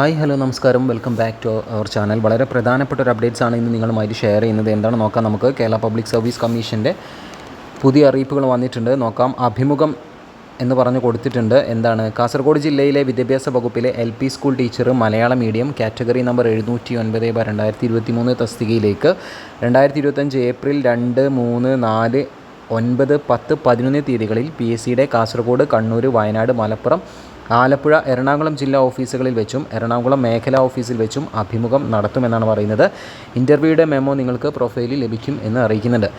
Hi hello നമസ്കാരം. Welcome back to our channel. വളരെ പ്രധാനപ്പെട്ട ഒരു അപ്ഡേറ്റ്സ് ആണ് ഇന്ന് നിങ്ങളുമായിട്ട് ഷെയർ ചെയ്യുന്നത്. എന്താണ് നോക്കാം നമുക്ക്. കേരള പബ്ലിക് സർവീസ് കമ്മീഷന്റെ പുതിയ അറിയിപ്പുകൾ വന്നിട്ടുണ്ട്. നോക്കാം. അഭിമുഖം എന്ന് പറഞ്ഞു കൊടുത്തിട്ടുണ്ട്. എന്താണ്? കാസർഗോഡ് ജില്ലയിലെ വിദ്യാഭ്യാസ വകുപ്പിലെ എൽ പി സ്കൂൾ ടീച്ചർ മലയാള മീഡിയം കാറ്റഗറി നമ്പർ എഴുന്നൂറ്റി ഒൻപത് ബ രണ്ടായിരത്തി ഇരുപത്തി മൂന്ന് തസ്തികയിലേക്ക്. രണ്ടായിരത്തി ഇരുപത്തഞ്ച് ഏപ്രിൽ രണ്ട് മൂന്ന് നാല് ഒൻപത് പത്ത് പതിനൊന്ന് തീയതികളിൽ പി എസ് സിയുടെ കാസർഗോഡ് കണ്ണൂർ വയനാട് മലപ്പുറം ആലപ്പുഴ എറണാകുളം ജില്ലാ ഓഫീസുകളിൽ വെച്ചും എറണാകുളം മേഖലാ ഓഫീസിൽ വെച്ചും അഭിമുഖം നടത്തുമെന്നാണ് പറയുന്നത്. ഇന്റർവ്യൂയുടെ മെമ്മോ നിങ്ങൾക്ക് പ്രൊഫൈലിൽ ലഭിക്കും എന്ന് അറിയിക്കുന്നുണ്ട്.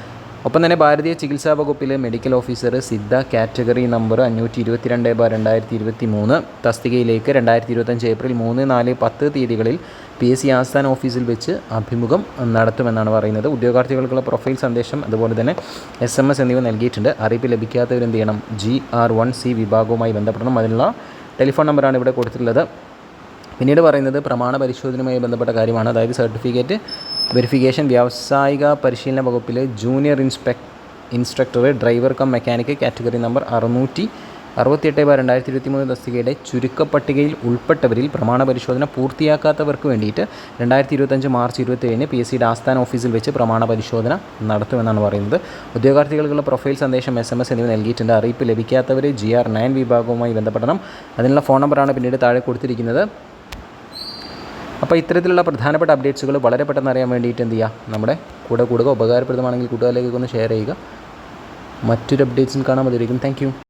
ഒപ്പം തന്നെ ഭാരതീയ ചികിത്സാ വകുപ്പിലെ medical officer Siddha category number അഞ്ഞൂറ്റി ഇരുപത്തിരണ്ട് ബ രണ്ടായിരത്തി ഇരുപത്തി മൂന്ന് തസ്തികയിലേക്ക് രണ്ടായിരത്തി ഇരുപത്തഞ്ച് ഏപ്രിൽ മൂന്ന് നാല് പത്ത് തീയതികളിൽ പി എസ് സി ആസ്ഥാന ഓഫീസിൽ വെച്ച് അഭിമുഖം നടത്തുമെന്നാണ് പറയുന്നത്. ഉദ്യോഗാർത്ഥികൾക്കുള്ള പ്രൊഫൈൽ സന്ദേശം അതുപോലെ തന്നെ എസ് എം എസ് എന്നിവ നൽകിയിട്ടുണ്ട്. അറിയിപ്പ് ലഭിക്കാത്തവരെന്ത് ചെയ്യണം? ജി ആർ വൺ സി വിഭാഗവുമായി ബന്ധപ്പെടണം. അതിനുള്ള ടെലിഫോൺ നമ്പറാണ് ഇവിടെ കൊടുത്തിട്ടുള്ളത്. പിന്നീട് പറയുന്നത് പ്രമാണ പരിശോധനയുമായി ബന്ധപ്പെട്ട കാര്യമാണ്. അതായത് സർട്ടിഫിക്കറ്റ് വെരിഫിക്കേഷൻ വ്യാവസായിക പരിശീലന വകുപ്പിലെ junior ഇൻസ്പെക് instructor driver cum mechanic category number അറുന്നൂറ്റി അറുപത്തിയെട്ട് ബാർ രണ്ടായിരത്തി ഇരുപത്തി മൂന്ന് തസ്തികയുടെ ചുരുക്കപ്പട്ടികയിൽ ഉൾപ്പെട്ടവരിൽ പ്രമാണ പരിശോധന പൂർത്തിയാക്കാത്തവർക്ക് വേണ്ടിയിട്ട് രണ്ടായിരത്തി ഇരുപത്തഞ്ച് മാർച്ച് ഇരുപത്തേഴിന് പി എസ് സിയുടെ ആസ്ഥാന ഓഫീസിൽ വെച്ച് പ്രമാണ പരിശോധന നടത്തുമെന്നാണ് പറയുന്നത്. ഉദ്യോഗാർത്ഥികൾക്കുള്ള പ്രൊഫൈൽ സന്ദേശം എസ് എം എസ് എന്നിവ നൽകിയിട്ടുണ്ട്. അറിയിപ്പ് ലഭിക്കാത്തവർ ജി ആർ നയൻ വിഭാഗവുമായി ബന്ധപ്പെടണം. അതിനുള്ള ഫോൺ നമ്പറാണ് പിന്നീട് താഴെ കൊടുത്തിരിക്കുന്നത്. അപ്പോൾ ഇത്തരത്തിലുള്ള പ്രധാനപ്പെട്ട അപ്ഡേറ്റ്സുകൾ വളരെ പെട്ടെന്ന് അറിയാൻ വേണ്ടിയിട്ട് എന്ത് ചെയ്യുക? നമ്മുടെ കൂടെ കൂടുക. ഉപകാരപ്രദമാണെങ്കിൽ കൂട്ടുകാരിലേക്ക് ഒന്ന് ഷെയർ ചെയ്യുക. മറ്റൊരു അപ്ഡേറ്റ്സും കാണാൻ മതിയായിരിക്കും താങ്ക്